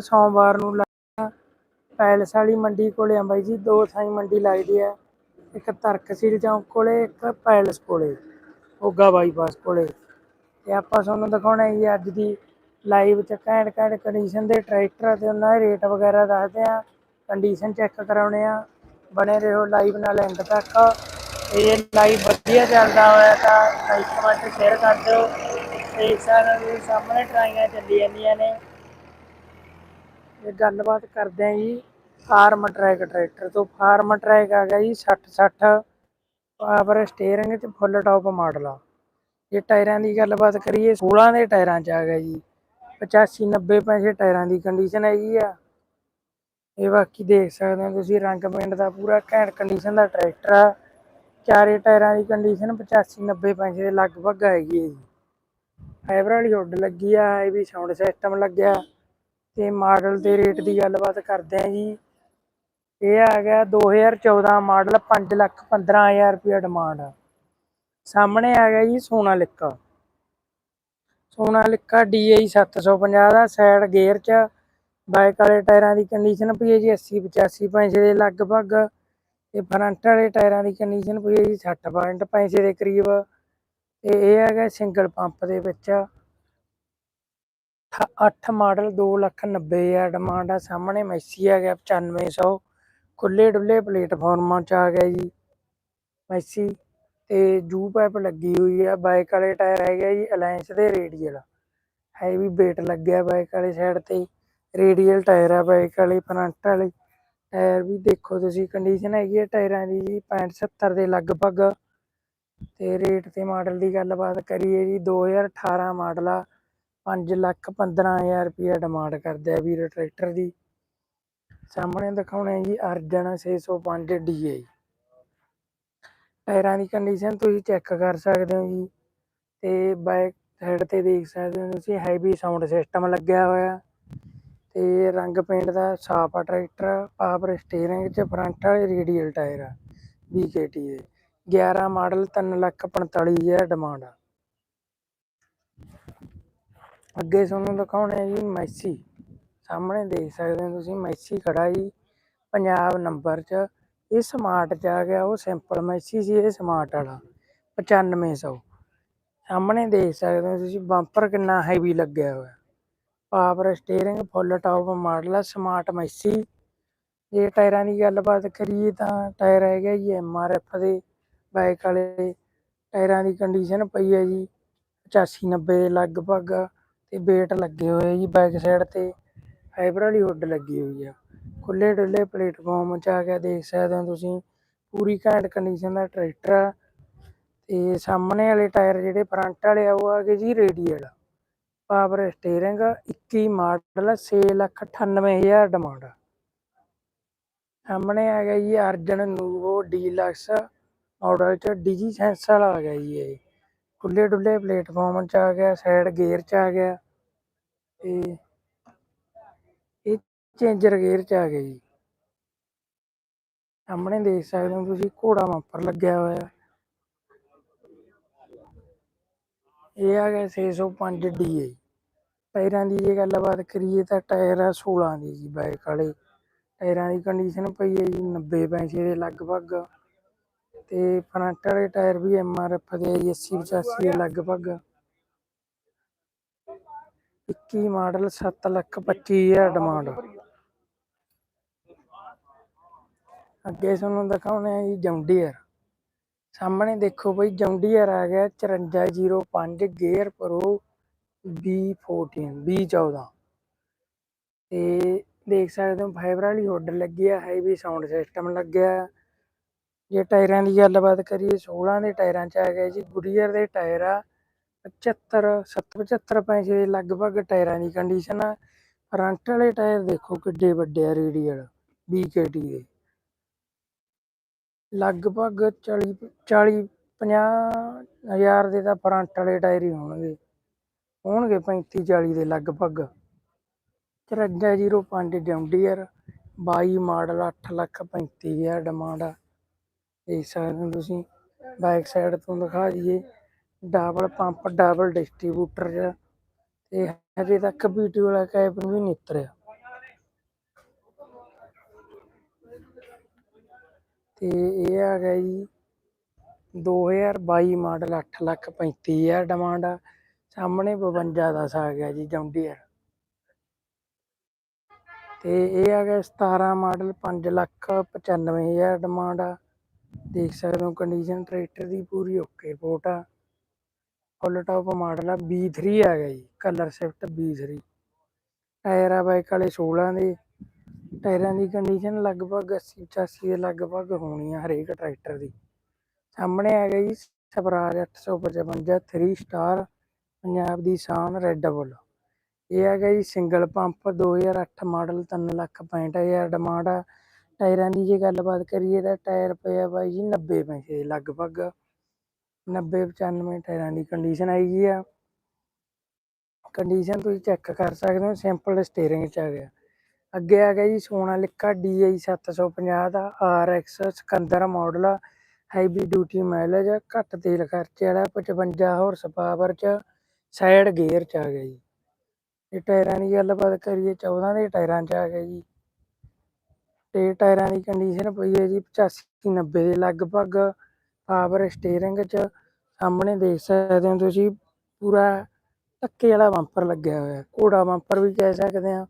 ਸੋਮਵਾਰ ਨੂੰ ਲੱਗਦਾ ਪੈਲਸ ਵਾਲੀ ਮੰਡੀ ਕੋਲੇ ਆ ਬਾਈ ਜੀ, ਦੋ ਥਾਈ ਮੰਡੀ ਲੱਗਦੀ ਆ ਇੱਕ ਤਰਕਸੀਲ ਚੌਂਕ ਕੋਲੇ, ਇੱਕ ਪੈਲਸ ਕੋਲੇ ਮੋਗਾ ਬਾਈਪਾਸ ਕੋਲੇ। ਤੇ ਆਪਾਂ ਤੁਹਾਨੂੰ ਦਿਖਾਉਣਾ ਜੀ ਅੱਜ ਦੀ ਲਾਈਵ ਚ ਘੈਂਟ ਘੈਂਟ ਕੰਡੀਸ਼ਨ ਦੇ ਟਰੈਕਟਰ ਤੇ ਉਹਨਾਂ ਦੇ ਰੇਟ ਵਗੈਰਾ ਦੱਸਦੇ ਆ ਕੰਡੀਸ਼ਨ ਚੈੱਕ ਕਰਾਉਣੇ ਆ ਬਣੇ ਰਹੋ ਲਾਈਵ ਨਾਲ ਐਂਡ ਤੱਕ। ਤੇ ਇਹ ਲਾਈਵ ਵਧੀਆ ਚੱਲਦਾ ਹੋਇਆ ਤਾਂ ਲਾਈਕ ਕਮੈਂਟ ਸ਼ੇਅਰ ਕਰ ਦਿਓ। ਤੇ ਸਾਰਿਆਂ ਦੇ ਸਾਹਮਣੇ ਟਰਾਈਆਂ ਚੱਲੀ ਜਾਂਦੀਆਂ ਨੇ। ਇਹ ਗੱਲਬਾਤ ਕਰਦੇ ਆਂ ਜੀ, ਫਾਰਮ ਟਰੈਕ ਟਰੈਕਟਰ ਤੋਂ। ਫਾਰਮ ਟਰੈਕ ਆ ਗਿਆ ਜੀ 60 60 ਪਾਵਰ ਸਟੀਅਰਿੰਗ ਚ ਫੁੱਲ ਟੌਪ ਮਾਡਲ ਆ। ਜੇ ਟਾਇਰਾਂ ਦੀ ਗੱਲਬਾਤ ਕਰੀਏ 16 ਦੇ ਟਾਇਰਾਂ ਚ ਆ ਗਿਆ ਜੀ। 85 90 ਪੈਸੇ ਟਾਇਰਾਂ ਦੀ ਕੰਡੀਸ਼ਨ ਹੈਗੀ ਆ। ਇਹ ਬਾਕੀ ਦੇਖ ਸਕਦੇ ਹੋ ਤੁਸੀਂ, ਰੰਗ ਪਿੰਡ ਦਾ ਪੂਰਾ ਘੈਂਟ ਕੰਡੀਸ਼ਨ ਦਾ ਟਰੈਕਟਰ ਆ। ਚਾਰੇ ਟਾਇਰਾਂ ਦੀ ਕੰਡੀਸ਼ਨ 85 90 ਪੈਸੇ ਦੇ ਲਗਭਗ ਹੈਗੀ ਹੈ ਜੀ। ਫਾਈਬਰ ਵਾਲੀ ਹੁੱਡ ਲੱਗੀ ਆ, ਇਹ ਵੀ ਸਾਊਂਡ ਸਿਸਟਮ ਲੱਗਿਆ। ਤੇ ਮਾਡਲ ਦੇ ਰੇਟ ਦੀ ਗੱਲਬਾਤ ਕਰਦੇ ਆ ਜੀ। ਇਹ ਆ ਗਿਆ 2014 ਮਾਡਲ 5 ਲੱਖ 15000 ਰੁਪਏ ਡਿਮਾਂਡ ਆ ਸਾਹਮਣੇ ਆ ਗਿਆ ਜੀ ਸੋਨਾਲਿਕਾ। ਸੋਨਾਲਿਕਾ DI 750 ਦਾ ਸਾਈਡ ਗੇਅਰ ਚ। ਬਾਈਕ ਵਾਲੇ ਟਾਇਰਾਂ ਦੀ ਕੰਡੀਸ਼ਨ ਪਈ ਹੈ ਜੀ 80 85 ਪੈਸੇ ਦੇ ਲਗਭਗ। ਤੇ ਫਰੰਟ ਵਾਲੇ ਟਾਇਰਾਂ ਦੀ ਕੰਡੀਸ਼ਨ ਪਈ ਹੈ ਜੀ 60 ਪੁਆਇੰਟ ਪੈਸੇ ਦੇ ਕਰੀਬ। ਤੇ ਇਹ ਹੈਗਾ ਸਿੰਗਲ ਪੰਪ ਦੇ ਵਿੱਚ। 8 ਮਾਡਲ 2 ਲੱਖ 90 ਹਜ਼ਾਰ ਡਿਮਾਂਡ ਆ ਸਾਹਮਣੇ ਮੈਸੀ ਆ ਗਿਆ 9500 ਖੁੱਲੇ ਡੁੱਲੇ ਪਲੇਟਫਾਰਮਾਂ ਚ ਆ ਗਿਆ ਜੀ। ਮੈਸੀ ਤੇ ਜੂ ਪਾਈਪ ਲੱਗੀ ਹੋਈ ਆ ਬਾਈਕ ਵਾਲੇ ਟਾਇਰ ਹੈਗੇ ਜੀ ਅਲਾਈਅੰਸ ਦੇ ਰੇਡੀਅਲ ਹੈਵੀ weight ਲੱਗਿਆ ਬਾਈਕ ਵਾਲੇ ਸਾਈਡ ਤੇ। ਰੇਡੀਅਲ ਟਾਇਰ ਆ ਬਾਈਕ ਵਾਲੇ ਫਰੰਟ ਵਾਲੇ। ਟਾਇਰ ਵੀ ਦੇਖੋ ਤੁਸੀਂ ਕੰਡੀਸ਼ਨ ਹੈਗੀ ਹੈ ਟਾਇਰਾਂ ਦੀ ਜੀ 65 70 ਦੇ ਲਗਭਗ। ਤੇ ਰੇਟ ਤੇ ਮਾਡਲ ਦੀ ਗੱਲਬਾਤ ਕਰੀਏ ਜੀ 2018 ਮਾਡਲ ਆ। 5 ਲੱਖ 15000 ਰੁਪਏ ਡਿਮਾਂਡ ਕਰਦੇ ਆ ਵੀਰ ਟਰੈਕਟਰ ਦੀ। ਸਾਹਮਣੇ ਦਿਖਾਉਣੇ ਜੀ ਅਰਜਨ 605 DI ਟਾਇਰਾਂ ਦੀ ਕੰਡੀਸ਼ਨ ਤੁਸੀਂ ਚੈੱਕ ਕਰ ਸਕਦੇ ਹੋ ਜੀ। ਤੇ ਬੈਕ ਸਾਈਡ ਤੇ ਦੇਖ ਸਕਦੇ ਹੋ ਤੁਸੀਂ ਹੈਵੀ ਸਾਊਂਡ ਸਿਸਟਮ ਲੱਗਿਆ ਹੋਇਆ। ਤੇ ਰੰਗ ਪੇਂਟ ਦਾ ਸਾਫ਼ ਆ ਟਰੈਕਟਰ ਪਾਵਰ ਸਟੀਅਰਿੰਗ ਚ ਫਰੰਟ ਵਾਲੇ ਰੇਡੀਅਲ ਟਾਇਰ ਆ BKT ਦੇ। 11 ਮਾਡਲ 3 ਲੱਖ 45000 ਡਿਮਾਂਡ ਆ। ਅੱਗੇ ਤੁਹਾਨੂੰ ਦਿਖਾਉਣੇ ਜੀ ਮੈਸੀ। ਸਾਹਮਣੇ ਦੇਖ ਸਕਦੇ ਹੋ ਤੁਸੀਂ, ਮੈਸੀ ਖੜਾ ਜੀ, ਪੰਜਾਬ ਨੰਬਰ 'ਚ। ਇਹ ਸਮਾਰਟ 'ਚ ਆ ਗਿਆ, ਉਹ ਸਿੰਪਲ ਮੈਸੀ ਸੀ, ਇਹ ਸਮਾਰਟ ਵਾਲਾ 9500 ਸਾਹਮਣੇ ਦੇਖ ਸਕਦੇ ਹੋ ਤੁਸੀਂ ਬੰਪਰ ਕਿੰਨਾ ਹੈਵੀ ਲੱਗਿਆ ਹੋਇਆ। Power steering full top model ਆ ਸਮਾਰਟ ਮੈਸੀ। ਜੇ ਟਾਇਰਾਂ ਦੀ ਗੱਲਬਾਤ ਕਰੀਏ ਤਾਂ ਟਾਇਰ ਹੈਗਾ ਜੀ ਐਮਆਰਐਫ ਦੇ ਬਾਈਕ ਵਾਲੇ। ਟਾਇਰਾਂ ਦੀ ਕੰਡੀਸ਼ਨ ਪਈ ਹੈ ਜੀ 85 90 ਦੇ ਲਗਭਗ। ਤੇ ਬੇਟ ਲੱਗੇ ਹੋਏ ਜੀ ਬੈਕ ਸਾਈਡ ਤੇ ਫਾਈਬਰ ਵਾਲੀ ਹੁੱਡ ਲੱਗੀ ਹੋਈ ਆ। ਖੁੱਲੇ ਡੁੱਲੇ ਪਲੇਟਫਾਰਮ ਚ ਆ ਗਿਆ, ਦੇਖ ਸਕਦੇ ਹੋ ਤੁਸੀਂ, ਪੂਰੀ ਘੈਂਟ ਕੰਡੀਸ਼ਨ ਦਾ ਟਰੈਕਟਰ ਆ। ਤੇ ਸਾਹਮਣੇ ਵਾਲੇ ਟਾਇਰ ਜਿਹੜੇ ਫਰੰਟ ਵਾਲੇ ਆ, ਉਹ ਆ ਗਏ ਜੀ radial power steering 21 model 6 lakh 98000 demand ਸਾਹਮਣੇ ਆ ਗਿਆ ਜੀ ਅਰਜਨ ਨੂਵੋ ਡੀਲਕਸ ਮਾਡਲ ਚ ਡੀਜੀ ਸੈਂਸ ਵਾਲਾ ਆ ਗਿਆ ਜੀ ਇਹ। ਖੁੱਲੇ ਡੁੱਲੇ ਪਲੇਟਫਾਰਮ ਚ ਆ ਗਿਆ ਸਾਈਡ ਗੇਅਰ ਚ ਆ ਗਿਆ। ਤੇ ਇਹ ਚੇਂਜਰ ਗੇਅਰ ਚ ਆ ਗਿਆ ਜੀ। ਸਾਹਮਣੇ ਦੇਖ ਸਕਦੇ ਹੋ ਤੁਸੀਂ ਘੋੜਾ ਮੰਪਰ ਲੱਗਿਆ ਹੋਇਆ। ਇਹ ਆ ਗਿਆ 605 ਜੀ ਟਾਇਰਾਂ ਦੀ ਜੇ ਗੱਲਬਾਤ ਕਰੀਏ ਤਾਂ ਟਾਇਰ ਆ 16 ਦੀ ਜੀ ਬਾਈਕ ਵਾਲੇ। ਟਾਇਰਾਂ ਦੀ ਕੰਡੀਸ਼ਨ ਪਈ ਹੈ ਜੀ 90 ਪੈਸੇ ਦੇ ਲਗਭਗ। ਤੇ ਫਰੰਟ ਵਾਲੇ ਟਾਇਰ ਵੀ ਐਮਆਰਐਫ ਦੇ ਜੀ 80 85 ਦੇ ਲਗਭਗ। 21 ਮਾਡਲ 7 ਲੱਖ 25 ਹਜ਼ਾਰ ਡਿਮਾਂਡ ਅੱਗੇ ਤੁਹਾਨੂੰ ਦਿਖਾਉਣੇ ਆ ਜੀ ਜੌਂਡੀਅਰ। ਸਾਹਮਣੇ ਦੇਖੋ ਬਈ ਜੌਂਡੀਅਰ ਆ ਗਿਆ 5405 ਗੇਅਰ ਪ੍ਰੋ B14 B14 ਤੇ ਦੇਖ ਸਕਦੇ ਹੋ ਫਾਈਬਰ ਵਾਲੀ ਹੁੱਡ ਲੱਗੀ ਆ ਹੈਵੀ ਸਾਊਂਡ ਸਿਸਟਮ ਲੱਗਿਆ ਜੇ ਟਾਇਰਾਂ ਦੀ ਗੱਲਬਾਤ ਕਰੀਏ 16 ਦੇ ਟਾਇਰਾਂ 'ਚ ਆ ਗਿਆ ਜੀ ਗੁਡੀਅਰ ਦੇ ਟਾਇਰ ਆ। 75 75 ਪੈਸੇ ਦੇ ਲਗਭਗ ਟਾਇਰਾਂ ਦੀ ਕੰਡੀਸ਼ਨ ਆ। ਫਰੰਟ ਵਾਲੇ ਟਾਇਰ ਦੇਖੋ ਕਿੱਡੇ ਵੱਡੇ ਆ ਰੇਡੀਅਲ BKT ਦੇ। ਲਗਭਗ 40 40 50 ਹਜ਼ਾਰ ਦੇ ਤਾਂ ਫਰੰਟ ਵਾਲੇ ਟਾਇਰ ਹੀ ਹੋਣਗੇ। ਹੋਣਗੇ 35 40 ਦੇ ਲਗਭਗ। 5405 ਜੌਂਡੀਅਰ 22 ਮਾਡਲ 8 ਲੱਖ 35 ਹਜ਼ਾਰ ਡਿਮਾਂਡ ਆ। ਦੇਖ ਸਕਦੇ ਹੋ ਤੁਸੀਂ ਬੈਕ ਸਾਈਡ ਤੋਂ ਦਿਖਾ ਦਈਏ। ਡਬਲ ਪੰਪ, ਡਬਲ ਡਿਸਟ੍ਰੀਬਿਊਟਰ ਜਿਹਾ ਤੇ ਹਜੇ ਤੱਕ ਬੀਟੀ ਵਾਲਾ ਕੈਬ ਵੀ ਨਹੀਂ ਉਤਰਿਆ। ਤੇ ਇਹ ਆ ਗਿਆ ਜੀ 2022 ਮਾਡਲ 8 ਲੱਖ 35000 ਡਿਮਾਂਡ ਆ। ਸਾਹਮਣੇ 52 ਦਾ ਆ ਗਿਆ ਜੀ ਜੌਂਡੀਅਰ ਤੇ ਇਹ ਆ ਗਿਆ 17 ਮਾਡਲ 5 ਲੱਖ 95000 ਡਿਮਾਂਡ ਆ। ਦੇਖ ਸਕਦੇ ਹੋ ਕੰਡੀਸ਼ਨ ਟਰੈਕਟਰ ਦੀ ਪੂਰੀ ਓਕੇ ਰਿਪੋਰਟ ਆ। ਫੁੱਲ ਟਾਪ ਮਾਡਲ ਆ B3 ਆ ਗਿਆ ਜੀ ਕਲਰ ਸ਼ਿਫਟ B3 ਟਾਇਰ ਆ ਬਾਈਕ ਵਾਲੇ 16 ਦੇ। ਟਾਇਰਾਂ ਦੀ ਕੰਡੀਸ਼ਨ ਲਗਭਗ 80 85 ਦੇ ਲਗਭਗ ਹੋਣੀ ਆ ਹਰੇਕ ਟਰੈਕਟਰ ਦੀ। ਸਾਹਮਣੇ ਆ ਗਿਆ ਜੀ ਸਵਰਾਜ 855 3 ਸਟਾਰ ਪੰਜਾਬ ਦੀ ਸ਼ਾਨ ਰੈੱਡ ਬੁੱਲ ਇਹ ਹੈਗਾ ਜੀ ਸਿੰਗਲ ਪੰਪ 2008 ਮਾਡਲ 3 ਲੱਖ 65 ਹਜ਼ਾਰ ਡਿਮਾਂਡ ਆ। ਟਾਇਰਾਂ ਦੀ ਜੇ ਗੱਲਬਾਤ ਕਰੀਏ ਤਾਂ ਟਾਇਰ ਪਏ ਆ ਬਾਈ ਜੀ 90 ਪੈਸੇ ਦੇ ਲਗਭਗ 90 95 ਟਾਇਰਾਂ ਦੀ ਕੰਡੀਸ਼ਨ ਆਈ ਆ। ਕੰਡੀਸ਼ਨ ਤੁਸੀਂ ਚੈੱਕ ਕਰ ਸਕਦੇ ਹੋ ਸਿੰਪਲ ਸਟੀਅਰਿੰਗ ਚ ਆ ਗਿਆ। ਅੱਗੇ ਆ ਗਿਆ ਜੀ ਸੋਨਾਲਿਕਾ DI 750 ਦਾ RX ਸਿਕੰਦਰ ਮਾਡਲ ਆ ਹੈਵੀ ਡਿਊਟੀ ਮਾਈਲੇਜ ਘੱਟ ਤੇਲ ਖਰਚੇ ਵਾਲਾ 55 ਹਾਰਸ ਪਾਵਰ ਚ ਸਾਈਡ ਗੇਅਰ ਚ ਆ ਗਿਆ ਜੀ। ਇਹ ਟਾਇਰਾਂ ਦੀ ਗੱਲਬਾਤ ਕਰੀਏ 14 ਦੇ ਟਾਇਰਾਂ ਚ ਆ ਗਿਆ ਜੀ। ਤੇ ਟਾਇਰਾਂ ਦੀ ਕੰਡੀਸ਼ਨ ਪਈ ਹੈ ਜੀ 85 90 ਦੇ ਲਗਭਗ। ਪਾਵਰ ਸਟੀਅਰਿੰਗ ਚ ਸਾਹਮਣੇ ਦੇਖ ਸਕਦੇ ਹੋ ਤੁਸੀਂ, ਪੂਰਾ ਧੱਕੇ ਵਾਲਾ ਬੰਪਰ ਲੱਗਿਆ ਹੋਇਆ, ਘੋੜਾ ਬੰਪਰ ਵੀ ਕਹਿ ਸਕਦੇ ਆ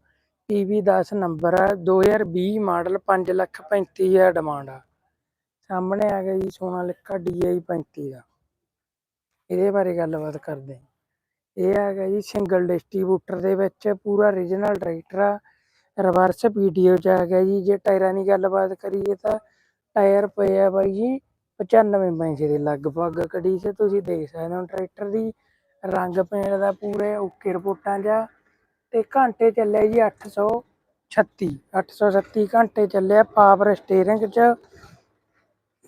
PV 10 ਨੰਬਰ ਆ 2020 ਮਾਡਲ 5 ਲੱਖ 35 ਡਿਮਾਂਡ ਆ। ਸਾਹਮਣੇ ਆ ਗਿਆ ਜੀ ਸੋਨਾ ਸੋਨਾਲਿਕਾ DI 35 ਦਾ। ਇਹਦੇ ਬਾਰੇ ਗੱਲਬਾਤ ਕਰਦੇ ਹਾਂ। ਇਹ ਆ ਗਿਆ ਜੀ ਸਿੰਗਲ ਡਿਸਟ੍ਰੀਬਿਊਟਰ ਦੇ ਵਿੱਚ ਪੂਰਾ ਰੀਜਨਲ ਟਰੈਕਟਰ ਆ। ਰਿਵਰਸ ਪੀਟੀਓ ਚ ਆ ਗਿਆ ਜੀ। ਜੇ ਟਾਇਰਾਂ ਦੀ ਗੱਲਬਾਤ ਕਰੀਏ ਤਾਂ ਟਾਇਰ ਪਏ ਆ ਬਾਈ ਜੀ 95 ਪੈਸੇ ਦੇ ਲਗਭਗ ਕੰਡੀਸ਼ਨ ਤੁਸੀਂ ਦੇਖ ਸਕਦੇ ਹੋ ਟਰੈਕਟਰ ਦੀ ਰੰਗ ਪੇਂਟ ਦਾ ਪੂਰੇ ਓਕੇ ਰਿਪੋਰਟਾਂ 'ਚ ਆ। ਤੇ ਘੰਟੇ ਚੱਲਿਆ ਜੀ 836 837 ਘੰਟੇ ਚੱਲਿਆ ਪਾਵਰ ਸਟੀਅਰਿੰਗ 'ਚ।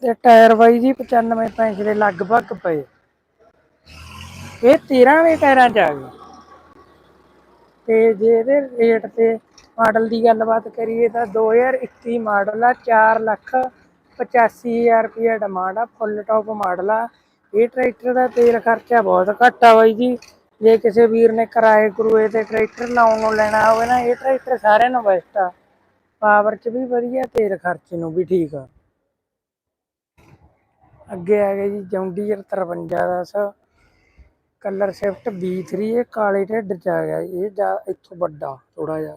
ਤੇ ਟਾਇਰ ਬਾਈ ਜੀ 95 ਪੈਸੇ ਦੇ ਲਗਭਗ ਪਏ। ਇਹ 13ਵੇਂ ਟਾਇਰਾਂ 'ਚ ਆ ਗਏ। ਤੇ ਜੇ ਇਹਦੇ ਰੇਟ ਤੇ ਮਾਡਲ ਦੀ ਗੱਲਬਾਤ ਕਰੀਏ ਤਾਂ 2021 ਮਾਡਲ ਆ 4 ਲੱਖ 85000 ਰੁਪਏ ਡਿਮਾਂਡ ਆ ਫੁੱਲ ਟਾਪ ਮਾਡਲ ਆ। ਇਹ ਟਰੈਕਟਰ ਦਾ ਤੇਲ ਖਰਚਾ ਬਹੁਤ ਘੱਟ ਆ ਬਾਈ ਜੀ। ਜੇ ਕਿਸੇ ਵੀਰ ਨੇ ਕਿਰਾਏ ਕਰੂਏ ਤੇ ਟਰੈਕਟਰ ਲਾਉਣ ਨੂੰ ਲੈਣਾ ਹੋਵੇ ਨਾ, ਇਹ ਟਰੈਕਟਰ ਸਾਰਿਆਂ ਨੂੰ ਬੈਸਟ ਆ। ਪਾਵਰ 'ਚ ਵੀ ਵਧੀਆ, ਤੇਲ ਖਰਚੇ ਨੂੰ ਵੀ ਠੀਕ ਆ। ਅੱਗੇ ਆ ਗਿਆ ਜੀ, ਜੌਂਡੀਅਰ 5310 ਕਲਰ ਸ਼ਿਫਟ B3 ਇਹ ਕਾਲੇ ਢਿੱਡ ਚ ਆ ਗਿਆ ਇਹ ਜਾ ਇੱਥੋਂ ਵੱਡਾ ਥੋੜਾ ਜਿਹਾ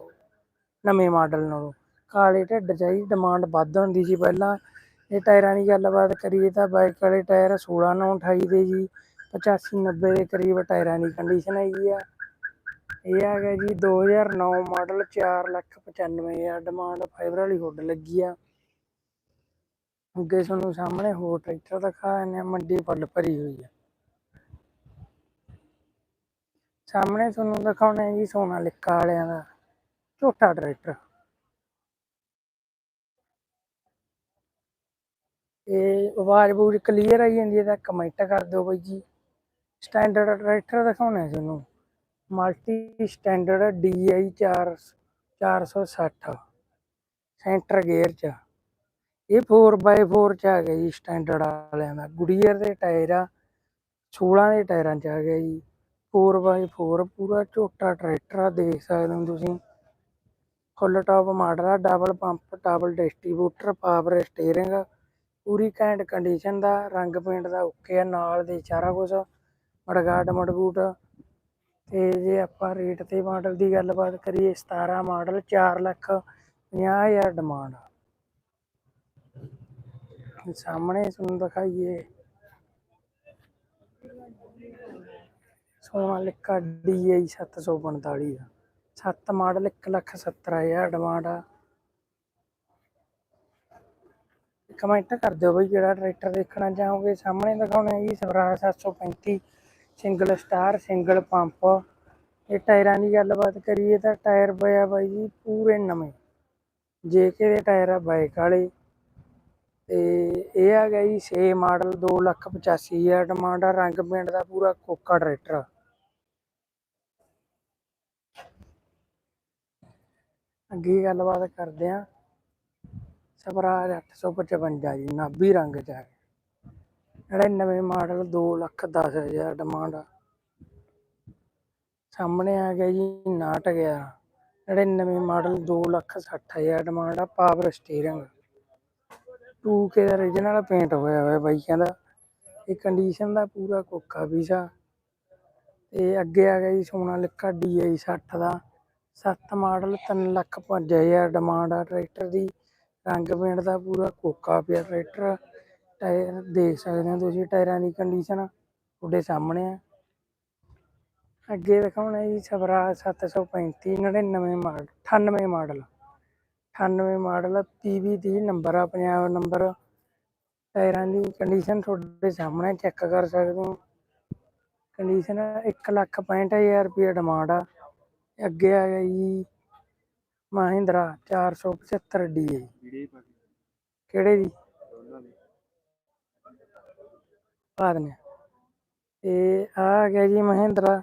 ਨਵੇਂ ਮਾਡਲ ਨਾਲੋਂ। ਕਾਲੇ ਢਿੱਡ ਚ ਆਈ ਡਿਮਾਂਡ ਵੱਧ ਹੁੰਦੀ ਸੀ ਪਹਿਲਾਂ। ਇਹ ਟਾਇਰਾਂ ਦੀ ਗੱਲਬਾਤ ਕਰੀਏ ਤਾਂ ਬਾਈਕ ਵਾਲੇ ਟਾਇਰ 16 9 28 ਦੇ ਜੀ 85 90 ਦੇ ਕਰੀਬ ਟਾਇਰਾਂ ਦੀ ਕੰਡੀਸ਼ਨ ਹੈਗੀ ਆ। ਇਹ ਆ ਗਿਆ ਜੀ 2009 ਮਾਡਲ 4 ਲੱਖ 95 ਹਜ਼ਾਰ ਡਿਮਾਂਡ ਫਾਈਬਰ ਵਾਲੀ ਹੁੱਡ ਲੱਗੀ ਆ। ਅੱਗੇ ਤੁਹਾਨੂੰ ਸਾਹਮਣੇ ਹੋਰ ਟਰੈਕਟਰ ਦਿਖਾ ਦਿੰਦੇ ਆ, ਮੰਡੀ ਫੁੱਲ ਭਰੀ ਹੋਈ ਆ। ਸਾਹਮਣੇ ਤੁਹਾਨੂੰ ਦਿਖਾਉਣਾ ਹੈ ਜੀ ਸੋਨਾ ਸੋਨਾਲਿਕਾ ਵਾਲਿਆਂ ਦਾ ਝੋਟਾ ਟਰੈਕਟਰ ਇਹ ਆਵਾਜ਼ ਬੂਝ ਕਲੀਅਰ ਆਈ ਜਾਂਦੀ ਹੈ ਤਾਂ ਕਮੈਂਟ ਕਰ ਦਿਓ ਬਾਈ ਜੀ। ਸਟੈਂਡਰਡ ਟਰੈਕਟਰ ਦਿਖਾਉਣਾ ਹੈ ਤੁਹਾਨੂੰ multi standard DI 4 460 centre gear ਚ। ਇਹ 4x4 ਚ ਆ ਗਿਆ ਜੀ ਸਟੈਂਡਰਡ ਵਾਲਿਆਂ ਦਾ। ਗੁਡੀਅਰ ਦੇ ਟਾਇਰ ਆ 16 ਦੇ ਟਾਇਰਾਂ ਚ ਆ ਗਿਆ ਜੀ। 4x4 ਪੂਰਾ ਝੋਟਾ ਟਰੈਕਟਰ ਆ, ਦੇਖ ਸਕਦੇ ਹੋ ਤੁਸੀਂ। ਫੁੱਲ ਟਾਪ ਮਾਡਲ ਆ double pump double distributor power steering ਪੂਰੀ ਘੈਂਟ ਕੰਡੀਸ਼ਨ ਦਾ, ਰੰਗ ਪੇਂਟ ਦਾ ਓਕੇ ਆ, ਨਾਲ ਦੇ ਸਾਰਾ ਕੁਝ ਮੜਗਾਡ ਮੜਬੂਟ ਤੇ ਜੇ ਆਪਾਂ ਰੇਟ ਤੇ ਮਾਡਲ ਦੀ ਗੱਲਬਾਤ ਕਰੀਏ 17 ਮਾਡਲ 4 ਲੱਖ 50 ਹਜ਼ਾਰ ਡਿਮਾਂਡ ਆ ਸਾਹਮਣੇ ਤੁਹਾਨੂੰ ਦਿਖਾਈਏ। ਸੋਨਾਲਿਕਾ DI 745 ਦਾ। 7 ਮਾਡਲ 1 ਲੱਖ 70 ਹਜ਼ਾਰ ਡਿਮਾਂਡ ਆ। ਕਮੈਂਟ ਕਰ ਦਿਓ ਬਈ ਕਿਹੜਾ ਟਰੈਕਟਰ ਦੇਖਣਾ ਚਾਹੋਗੇ, ਸਾਹਮਣੇ ਦਿਖਾਉਣਾ ਜੀ Swaraj 735 single star single pump ਇਹ ਟਾਇਰਾਂ ਦੀ ਗੱਲਬਾਤ ਕਰੀਏ ਤਾਂ ਟਾਇਰ ਪਿਆ ਬਾਈ ਜੀ ਪੂਰੇ ਨਵੇਂ। ਜੇਕੇ ਦੇ ਟਾਇਰ ਆ ਬਾਈਕ ਵਾਲੇ। ਤੇ ਇਹ ਆ ਗਿਆ ਜੀ 6 ਮਾਡਲ 2 ਲੱਖ 85 ਹਜ਼ਾਰ ਡਿਮਾਂਡ ਆ, ਰੰਗ ਪੇਂਟ ਦਾ ਪੂਰਾ ਕੋਕਾ ਟਰੈਕਟਰ ਅੱਗੇ ਗੱਲਬਾਤ ਕਰਦੇ ਆ। ਸਵਰਾਜ 855 ਜੀ, ਨਾਭੀ ਰੰਗ ਚ ਹੈ। 99 ਮਾਡਲ 2 ਲੱਖ 10 ਹਜ਼ਾਰ ਡਿਮਾਂਡ ਆ ਸਾਹਮਣੇ ਆ ਗਿਆ ਜੀ, ਨਾਟ ਗਿਆ। 99 ਮਾਡਲ 2 ਲੱਖ 60 ਹਜ਼ਾਰ ਡਿਮਾਂਡ ਆ ਪਾਵਰ ਸਟੀਅਰਿੰਗ 2K ਦਾ origignal ਪੇਂਟ ਹੋਇਆ ਹੋਇਆ ਬਾਈ ਦਾ। ਇਹ ਕੰਡੀਸ਼ਨ ਦਾ ਪੂਰਾ ਕੋਕਾ ਪੀਸਾ। ਤੇ ਅੱਗੇ ਆ ਗਿਆ ਜੀ, ਸੋਨਾ ਸੋਨਾਲਿਕਾ DI 60 ਦਾ। 7 ਮਾਡਲ 3 ਲੱਖ 5000 ਡਿਮਾਂਡ ਆ, ਟਰੈਕਟਰ ਦੀ। ਰੰਗ ਪੇਂਟ ਦਾ ਪੂਰਾ ਕੋਕਾ ਪਿਆ, ਟਰੈਕਟਰ, ਟਾਇਰ ਦੇਖ ਸਕਦੇ ਹੋ ਤੁਸੀਂ, ਟਾਇਰਾਂ ਦੀ ਕੰਡੀਸ਼ਨ ਤੁਹਾਡੇ ਸਾਹਮਣੇ ਆ। ਅੱਗੇ ਦਿਖਾਉਣਾ ਜੀ Swaraj 735 99 model 98 model 98 model PV 30 number ਆ ਪੰਜਾਬ ਨੰਬਰ। ਟਾਇਰਾਂ ਦੀ ਕੰਡੀਸ਼ਨ ਤੁਹਾਡੇ ਸਾਹਮਣੇ ਚੈੱਕ ਕਰ ਸਕਦੇ ਹੋ। ਕੰਡੀਸ਼ਨ 1 ਲੱਖ 65000 ਰੁਪਏ ਡਿਮਾਂਡ ਆ। ਅੱਗੇ ਆ ਗਿਆ ਜੀ ਮਹਿੰਦਰਾ 475 DI ਕਿਹੜੇ ਦੀ ਪਾ ਦਿੰਦੇ ਹਾਂ। ਤੇ ਆ ਆ ਗਿਆ ਜੀ Mahindra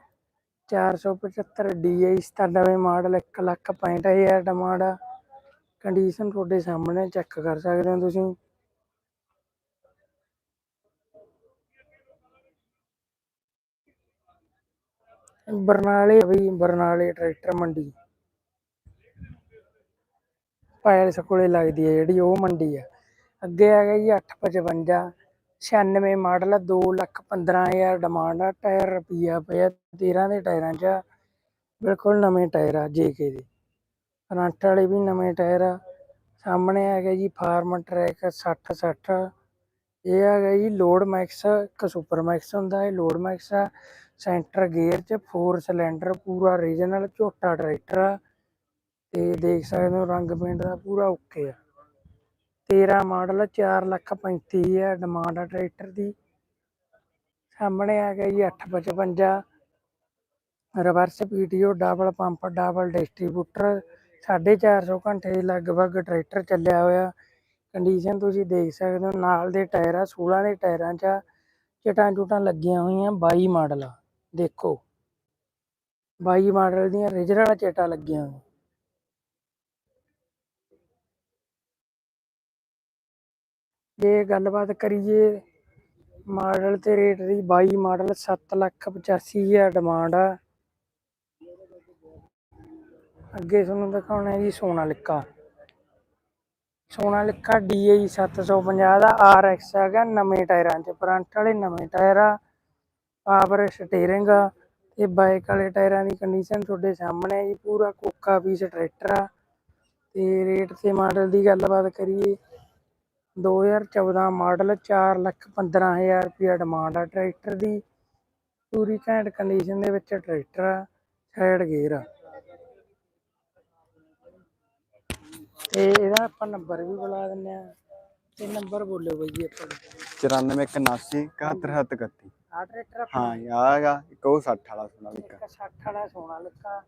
475 DI 97 model 1 lakh 65000 demand ਆ ਕੰਡੀਸ਼ਨ ਤੁਹਾਡੇ ਸਾਹਮਣੇ ਚੈੱਕ ਕਰ ਸਕਦੇ ਹੋ ਤੁਸੀਂ। ਬਰਨਾਲੇ ਵੀ ਬਰਨਾਲੇ ਟਰੈਕਟਰ ਮੰਡੀ। ਪੈਲਸ ਕੋਲੇ ਲੱਗਦੀ ਹੈ ਜਿਹੜੀ, ਉਹ ਮੰਡੀ ਆ। ਅੱਗੇ ਹੈਗਾ ਗਿਆ ਜੀ 855 96 ਮਾਡਲ ਆ 2 ਲੱਖ 15000 ਡਿਮਾਂਡ ਆ, ਟਾਇਰ ਰੁਪਈਆ ਪਿਆ 13 ਦੇ ਟਾਇਰਾਂ 'ਚ ਬਿਲਕੁਲ ਨਵੇਂ ਟਾਇਰ ਆ ਜੇਕੇ ਦੇ। ਫਰੰਟ ਵਾਲੇ ਵੀ ਨਵੇਂ ਟਾਇਰ ਆ। ਸਾਹਮਣੇ ਆ ਜੀ ਫਾਰਮ ਟਰੈਕ 60 60 ਇਹ ਹੈਗਾ ਜੀ ਲੋਡ ਮੈਕਸ, ਇੱਕ ਸੁਪਰ ਮੈਕਸ ਹੁੰਦਾ, ਇਹ ਲੋਡ ਮੈਕਸ ਆ। ਸੈਂਟਰ ਗੇਅਰ 'ਚ 4 ਸਿਲੰਡਰ, ਪੂਰਾ ਰੀਜਨਲ ਝੋਟਾ ਟਰੈਕਟਰ ਆ। ਤੇ ਦੇਖ ਸਕਦੇ ਹੋ ਰੰਗ ਪੇਂਟ ਦਾ ਪੂਰਾ ਓਕੇ ਆ। 13 ਮਾਡਲ 4 ਲੱਖ 35 ਹਜ਼ਾਰ ਡਿਮਾਂਡ ਆ ਟਰੈਕਟਰ ਦੀ। ਸਾਹਮਣੇ ਆ ਗਿਆ ਜੀ 855 reverse PTO double pump double distributor 450 ਘੰਟੇ ਦੇ ਲਗਭਗ ਟਰੈਕਟਰ ਚੱਲਿਆ ਹੋਇਆ। ਕੰਡੀਸ਼ਨ ਤੁਸੀਂ ਦੇਖ ਸਕਦੇ ਹੋ, ਨਾਲ ਦੇ ਟਾਇਰ ਆ 16 ਦੇ ਟਾਇਰਾਂ 'ਚ ਆ। ਚਟਾਂ ਚੁਟਾਂ ਲੱਗੀਆਂ ਹੋਈਆਂ 22 ਮਾਡਲ ਆ। ਦੇਖੋ 22 ਮਾਡਲ ਦੀਆਂ ਰਿਜਨਲ ਚਟਾਂ ਲੱਗੀਆਂ ਹੋਈਆਂ। ਜੇ ਗੱਲਬਾਤ ਕਰੀਏ ਮਾਡਲ ਤੇ ਰੇਟ ਦੀ 22 ਮਾਡਲ 7 ਲੱਖ 85 ਹਜ਼ਾਰ ਡਿਮਾਂਡ ਆ। ਅੱਗੇ ਤੁਹਾਨੂੰ ਦਿਖਾਉਣਾ ਹੈ ਜੀ ਸੋਨਾਲਿਕਾ ਸੋਨਾਲਿਕਾ DI 750 ਦਾ RX ਹੈਗਾ, ਨਵੇਂ ਟਾਇਰਾਂ 'ਚ, ਫਰੰਟ ਵਾਲੇ ਨਵੇਂ ਟਾਇਰ ਆ, ਪਾਵਰ ਸਟੀਅਰਿੰਗ ਆ, ਤੇ ਬਾਈਕ ਵਾਲੇ ਟਾਇਰਾਂ ਦੀ ਕੰਡੀਸ਼ਨ ਤੁਹਾਡੇ ਸਾਹਮਣੇ ਹੈ ਜੀ, ਪੂਰਾ ਕੋਕਾ ਪੀਸ ਟਰੈਕਟਰ ਆ। ਤੇ ਰੇਟ ਤੇ ਮਾਡਲ ਦੀ ਗੱਲਬਾਤ ਕਰੀਏ 2014 ਮਾਡਲ 4 ਲੱਖ 15000 ਰੁਪਇਆ ਡਿਮਾਂਡ ਆ ਟਰੈਕਟਰ ਦੀ। ਪੂਰੀ ਘੈਂਟ ਕੰਡੀਸ਼ਨ ਦੇ ਵਿੱਚ ਟਰੈਕਟਰ ਆ ਸਾਈਡ ਗੇਅਰ ਆ। ਤੇ ਇਹਦਾ ਆਪਾਂ ਨੰਬਰ ਵੀ ਬੁਲਾ ਦਿੰਨੇ ਆ। ਤੇ ਨੰਬਰ ਬੋਲਿਓ ਬਾਈ ਜੀ ਆਪਾਂ 94 71 31 ਆ ਟਰੈਕਟਰ ਹਾਂ ਆਗਾ ਇੱਕ ਉਹ 60 ਵਾਲਾ ਸੁਣਾ ਇੱਕ 60 ਵਾਲਾ ਸੋਨਾ ਲੱਗਾ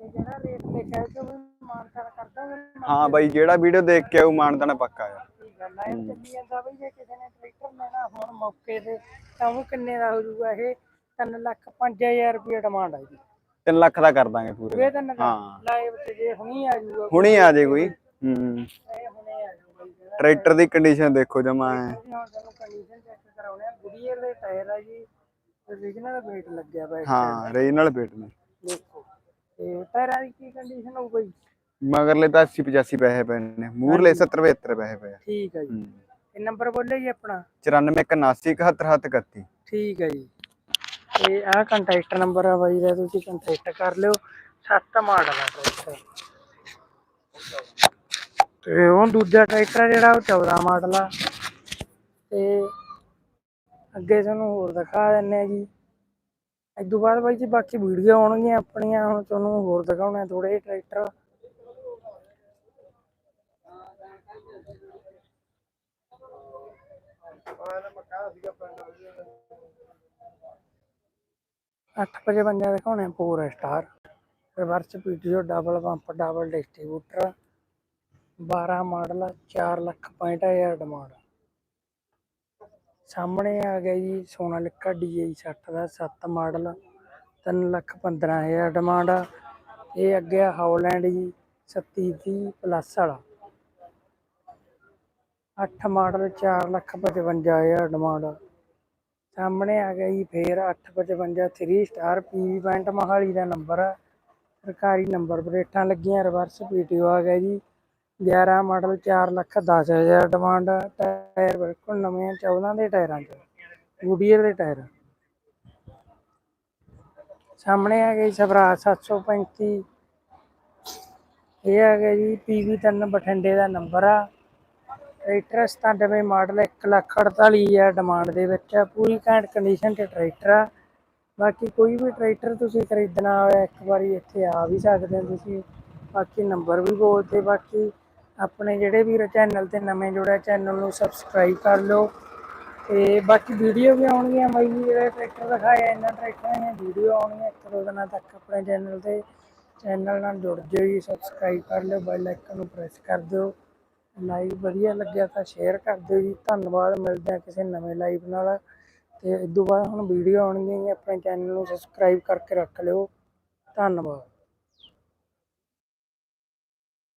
ਤੇ ਜਿਹੜਾ ਰੇਟ ਲਿਖਿਆ ਕਿ ਵੀ ਮਾਨਤਾਨ ਕਰਦਾ ਹਾਂ ਬਾਈ ਜਿਹੜਾ ਵੀਡੀਓ ਦੇਖ ਕੇ ਆਉ ਮਾਨਦਾਨਾ ਪੱਕਾ ਆ। ਠੀਕ ਆ ਲਾਈਵ ਚੱਲੀ ਜਾਂਦਾ ਬਈ ਜੇ ਕਿਸੇ ਨੇ ਟਰੈਕਟਰ ਲੈਣਾ ਹੁਣ ਮੌਕੇ ਤੇ ਤਾਂ ਉਹ ਕਿੰਨੇ ਦਾ ਹੋ ਜਾਊਗਾ ਇਹ? 3 ਲੱਖ 5000 ਰੁਪਏ ਡਿਮਾਂਡ ਆ ਜੀ। 3 ਲੱਖ ਦਾ ਕਰ ਦਾਂਗੇ ਪੂਰੇ ਇਹ ਤਾਂ ਹਾਂ। ਲਾਈਵ ਤੇ ਜੇ ਹੁਣੀ ਆ ਜਾਊਗਾ ਹੁਣੀ ਆ ਜੇ ਕੋਈ। ਹੂੰ ਇਹ ਹੁਣੇ ਆ ਜਾਊਗਾ ਜੀ। ਟਰੈਕਟਰ ਦੀ ਕੰਡੀਸ਼ਨ ਦੇਖੋ ਜਮਾ। ਅਸੀਂ ਹੁਣ ਤੁਹਾਨੂੰ ਕੰਡੀਸ਼ਨ ਚੈੱਕ ਕਰਾਉਣੇ ਆ। ਗੁਡੀਅਰ ਦੇ ਟਾਇਰ ਆ ਜੀ origignal weight ਲੱਗਿਆ ਪਿਆ ਹਾਂ ਰੀਜਨਲ ਪੇਟ ਨੇ। ਦੇਖੋ ਤੇ ਟਾਇਰਾਂ ਦੀ ਕੀ ਕੰਡੀਸ਼ਨ ਹੋਊਗਾ ਜੀ ਮਗਰਲੇ ਤਾਂ 80 85 ਪੈਸੇ ਪਏ ਨੇ। ਮੂਰਲੇ 70 72 ਪੈਸੇ ਪਏ ਆ। ਠੀਕ ਹੈ ਜੀ। ਹੂੰ। ਇਹ ਨੰਬਰ ਬੋਲੇ ਜੀ ਆਪਣਾ? 94 81 71 31 ਠੀਕ ਹੈ ਜੀ। ਤੇ ਆਹ ਕੰਟੈਕਟ ਨੰਬਰ ਆ ਬਾਈ ਦਾ ਤੁਸੀਂ ਕੰਟੈਕਟ ਕਰ ਲਿਓ। ਸੱਤ ਮਾਡਲ ਆ ਟਰੈਕਟਰ ਤੇ ਉਹ ਦੂਜਾ ਟਰੈਕਟਰ ਆ ਜਿਹੜਾ ਉਹ 14 ਮਾਡਲ ਆ। ਤੇ ਅੱਗੇ ਤੁਹਾਨੂੰ ਹੋਰ ਦਿਖਾ ਦਿੰਨੇ ਆ ਜੀ। ਇਸ ਤੋਂ ਬਾਅਦ ਬਾਈ ਜੀ ਬਾਕੀ ਵੀਡੀਓ ਆਉਣਗੀਆਂ ਆਪਣੀਆਂ ਹੁਣ ਤੁਹਾਨੂੰ ਹੋਰ ਦਿਖਾਉਣੇ ਥੋੜੇ ਜਿਹੇ ਟਰੈਕਟਰ। ਅੱਠ ਵਜੇ ਬੰਦੇ ਦਿਖਾਉਣੇ ਪੂਰਾ star. Reverse PTO double pump double distributor 12 model 4 lakh 65000 demand ਸਾਹਮਣੇ ਆ ਗਿਆ ਜੀ ਸੋਨਾਲਿਕਾ DI 60 ਦਾ 7 ਮਾਡਲ 3 ਲੱਖ 15000 ਡਿਮਾਂਡ ਇਹ ਅੱਗੇ ਆ ਹੌਲੈਂਡ ਜੀ 3730 ਪਲੱਸ ਵਾਲਾ। 8 ਮਾਡਲ 4 ਲੱਖ 55000 ਡਿਮਾਂਡ ਸਾਹਮਣੇ ਆ ਗਿਆ ਜੀ ਫੇਰ 855 3 ਸਟਾਰ ਪੀਵੀ ਪੈਂਟ ਮਹਾਲੀ ਦਾ ਨੰਬਰ ਆ। ਸਰਕਾਰੀ ਨੰਬਰ ਪਲੇਟਾਂ ਲੱਗੀਆਂ ਰਿਵਰਸ ਪੀਟੀਓ ਆ ਗਿਆ ਜੀ। 11 ਮਾਡਲ 4 ਲੱਖ 10 ਹਜ਼ਾਰ ਡਿਮਾਂਡ ਟਾਇਰ ਬਿਲਕੁਲ ਨਵੇਂ ਆ 14 ਦੇ ਟਾਇਰਾਂ 'ਚ ਗੁਡੀਅਰ ਦੇ ਟਾਇਰ। ਸਾਹਮਣੇ ਆ ਗਈ ਸਵਰਾਜ 735 ਇਹ ਆ ਗਿਆ ਜੀ ਪੀਵੀ 3 ਬਠਿੰਡੇ ਦਾ ਨੰਬਰ ਆ। ਟਰੈਕਟਰ 97 ਮਾਡਲ 1 ਲੱਖ 48 ਹਜ਼ਾਰ ਡਿਮਾਂਡ ਦੇ ਵਿੱਚ ਆ ਪੂਰੀ ਘੈਂਟ ਕੰਡੀਸ਼ਨ 'ਚ ਟਰੈਕਟਰ ਆ। ਬਾਕੀ ਕੋਈ ਵੀ ਟਰੈਕਟਰ ਤੁਸੀਂ ਖਰੀਦਣਾ ਹੋਇਆ, ਇੱਕ ਵਾਰੀ ਇੱਥੇ ਆ ਵੀ ਸਕਦੇ ਹੋ ਤੁਸੀਂ। ਬਾਕੀ ਨੰਬਰ ਵੀ ਬੋਲਦੇ ਬਾਕੀ ਆਪਣੇ ਜਿਹੜੇ ਵੀ ਚੈਨਲ ਤੇ ਨਵੇਂ ਜੁੜਿਆ ਚੈਨਲ ਨੂੰ ਸਬਸਕ੍ਰਾਈਬ ਕਰ ਲਓ। ਤੇ ਬਾਕੀ ਵੀਡੀਓ ਵੀ ਆਉਣਗੀਆਂ ਬਾਈ ਜੀ, ਜਿਹੜੇ ਟਰੈਕਟਰ ਦਿਖਾਏ ਇਹਨਾਂ ਟਰੈਕਟਰਾਂ ਦੀਆਂ ਵੀਡੀਓ ਆਉਣਗੀਆਂ, ਇੱਕ ਦੋ ਦਿਨਾਂ ਤੱਕ ਆਪਣੇ ਚੈਨਲ ਤੇ। ਚੈਨਲ ਨਾਲ ਜੁੜ ਜਿਓ ਜੀ ਸਬਸਕ੍ਰਾਈਬ ਕਰ ਲਿਓ ਬੈਲ ਆਈਕਨ ਨੂੰ ਪ੍ਰੈਸ ਕਰ ਦਿਓ। ਲਾਈਵ ਵਧੀਆ ਲੱਗਿਆ ਤਾਂ ਸ਼ੇਅਰ ਕਰ ਦਿਓ ਜੀ। ਧੰਨਵਾਦ, ਮਿਲਦੇ ਹਾਂ ਕਿਸੇ ਨਵੇਂ ਲਾਈਵ ਨਾਲ। ਤੇ ਇਸ ਤੋਂ ਬਾਅਦ ਹੁਣ ਵੀਡੀਓ ਆਉਣਗੀਆਂ ਜੀ, ਆਪਣੇ ਚੈਨਲ ਨੂੰ ਸਬਸਕ੍ਰਾਈਬ ਕਰਕੇ ਰੱਖ ਲਿਓ। ਧੰਨਵਾਦ।